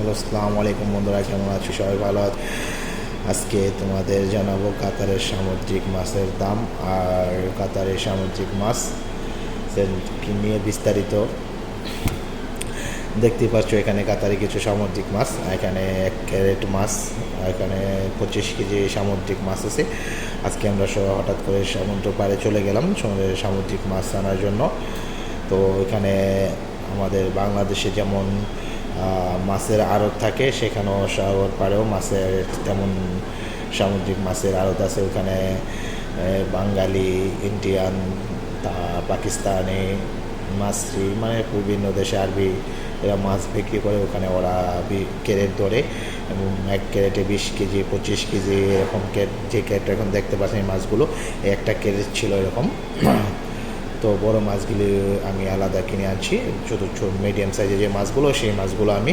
Hello, আসসালামু আলাইকুম বন্ধুরা, কেমন আছো? সবাই ভালো আজকে তোমাদের জানাব কাতারের সামুদ্রিক মাছের দাম আর কাতারের সামুদ্রিক মাছ নিয়ে বিস্তারিত। দেখতে পাচ্ছ এখানে কাতারে কিছু সামুদ্রিক মাছ, এখানে এক ক্যারেট মাছ, এখানে পঁচিশ কেজি সামুদ্রিক মাছ আছে। আজকে আমরা হঠাৎ করে সমুদ্র পাড়ে চলে গেলাম সামুদ্রিক মাছ আনার জন্য। তো এখানে আমাদের বাংলাদেশে যেমন মাছের আড়ত থাকে, সেখানেও সাগর পাড়েও মাছের তেমন সামুদ্রিক মাছের আড়ত আছে। ওখানে বাঙালি, ইন্ডিয়ান, তা, পাকিস্তানি, মাছরি মানে বিভিন্ন দেশে আরবি এরা মাছ বিক্রি করে, ওখানে ওরা ক্যারেট ধরে এবং এক ক্যারেটে বিশ কেজি, পঁচিশ কেজি এরকম যে ক্যারেট এখন দেখতে পাচ্ছেন এই মাছগুলো একটা ক্যারেট ছিল এরকম। তো বড় মাছগুলি আমি আলাদা কিনে আনছি। ছোটো ছোটো মিডিয়াম সাইজের যে মাছগুলো, সেই মাছগুলো আমি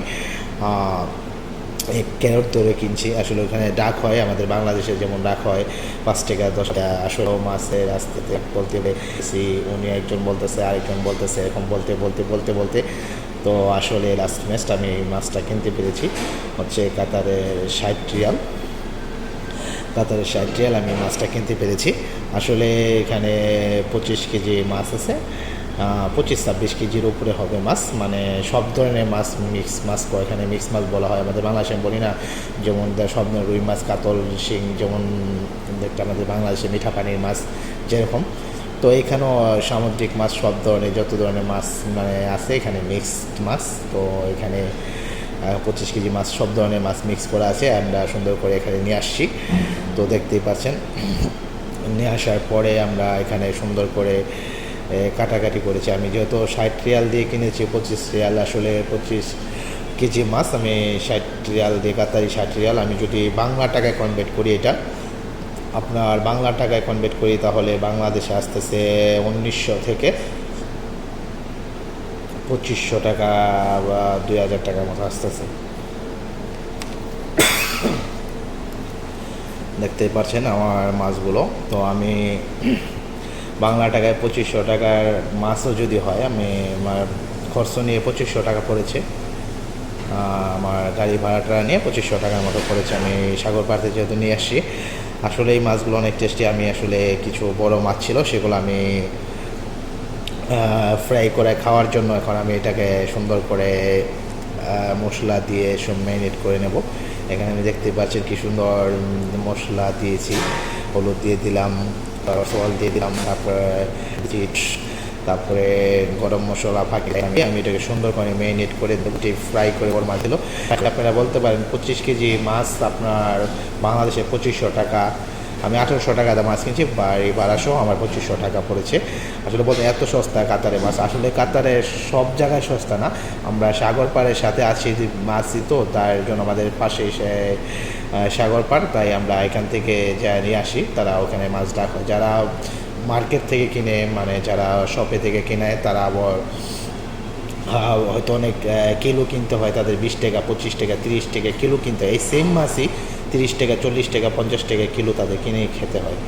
ক্যারট ধরে কিনছি। আসলে ওখানে ডাক হয়, আমাদের বাংলাদেশে যেমন ডাক হয়, পাঁচ টাকা, দশ টাকা। আসলে মাছের আসতে বলতে বলতেছি উনি একজন বলতেছে, আরেকজন বলতেছে। এরকম বলতে বলতে বলতে বলতে। তো আসলে লাস্ট ম্যাচটা আমি এই মাছটা কিনতে পেরেছি। হচ্ছে কাতারে ষাট রিয়াল। কাতারের ষাট রিয়াল, আমি মাছটা কিনতে পেরেছি। আসলে এখানে পঁচিশ কেজি মাছ আছে। পঁচিশ ছাব্বিশ কেজির উপরে হবে মাছ। মানে সব ধরনের মাছ, মিক্স মাছ এখানে মিক্স মাছ বলা হয়। আমাদের বাংলাদেশে বলি না, যেমন সব রুই মাছ, কাতল, শিং, যেমন দেখতে আমাদের বাংলাদেশে মিঠা পানির মাছ, যেরকম। তো এখানেও সামুদ্রিক মাছ, সব ধরনের, যত ধরনের মাছ মানে আছে, এখানে মিক্সড মাছ। তো এখানে পঁচিশ কেজি মাছ, সব ধরনের মাছ মিক্স করা আছে আমরা সুন্দর করে এখানে নিয়ে আসছি। তো দেখতেই পাচ্ছেন, নিয়ে আসার পরে আমরা এখানে সুন্দর করে কাটাকাটি করেছি। আমি যেহেতু ষাট রিয়াল দিয়ে কিনেছি, পঁচিশ রিয়াল আসলে পঁচিশ কেজি মাছ, আমি ষাট রিয়াল দিয়ে কাতারি ষাট রিয়াল। আমি যদি বাংলা টাকায় কনভার্ট করি এটা, আপনার বাংলা টাকায় কনভার্ট করি তাহলে বাংলাদেশে আসতেছে উনিশশো থেকে পঁচিশশো টাকা বা দুই হাজার টাকার মতো আসতেছে। দেখতেই পাচ্ছেন আমার মাছগুলো। তো আমি বাংলা টাকায় পঁচিশশো টাকার মাছও যদি হয়, আমি আমার খরচ নিয়ে পঁচিশশো টাকা পড়েছে। আমার গাড়ি ভাড়াটা নিয়ে পঁচিশশো টাকার মতো পড়েছে। আমি সাগর পাড়তে যেহেতু নিয়ে আসছি, আসলে এই মাছগুলো অনেক টেস্টি আমি আসলে কিছু বড় মাছ ছিল, সেগুলো আমি ফ্রাই করে খাওয়ার জন্য এখন আমি এটাকে সুন্দর করে মশলা দিয়ে সব ম্যারিনেট করে নেব। এখানে আমি দেখতে পাচ্ছেন কি সুন্দর মশলা দিয়েছি। হলুদ দিয়ে দিলাম সল দিয়ে দিলাম, তারপরে তারপরে গরম মশলা ফাঁকি আমি আমি এটাকে সুন্দর করে ম্যারিনেট করে দুটি ফ্রাই করে ওর মাছ দিল। আপনারা বলতে পারেন পঁচিশ কেজি মাছ আপনার বাংলাদেশে পঁচিশশো টাকা। আমি আঠেরোশো টাকা দিয়ে মাছ কিনছি বাড়ি বারোশো, আমার পঁচিশশো টাকা পড়েছে। আসলে বলতে এত সস্তা কাতারে মাছ, আসলে কাতারে সব জায়গায় সস্তা না। আমরা সাগর পাড়ের সাথে আছি মাছই তো, তার জন্য আমাদের পাশে সাগর পাড়, তাই আমরা এখান থেকে যা নিয়ে আসি, তারা ওখানে মাছ রাখে যারা মার্কেট থেকে কিনে মানে যারা শপে থেকে কিনে, তারা আবার হয়তো অনেক কিলো কিনতে হয়, তাদের বিশ টাকা, পঁচিশ টাকা, তিরিশ টাকা কিলো কিনতে হয়। এই সেম মাছই তিরিশ টাকা চল্লিশ টাকা পঞ্চাশ টাকা কিলো তাদের কিনে খেতে হয়।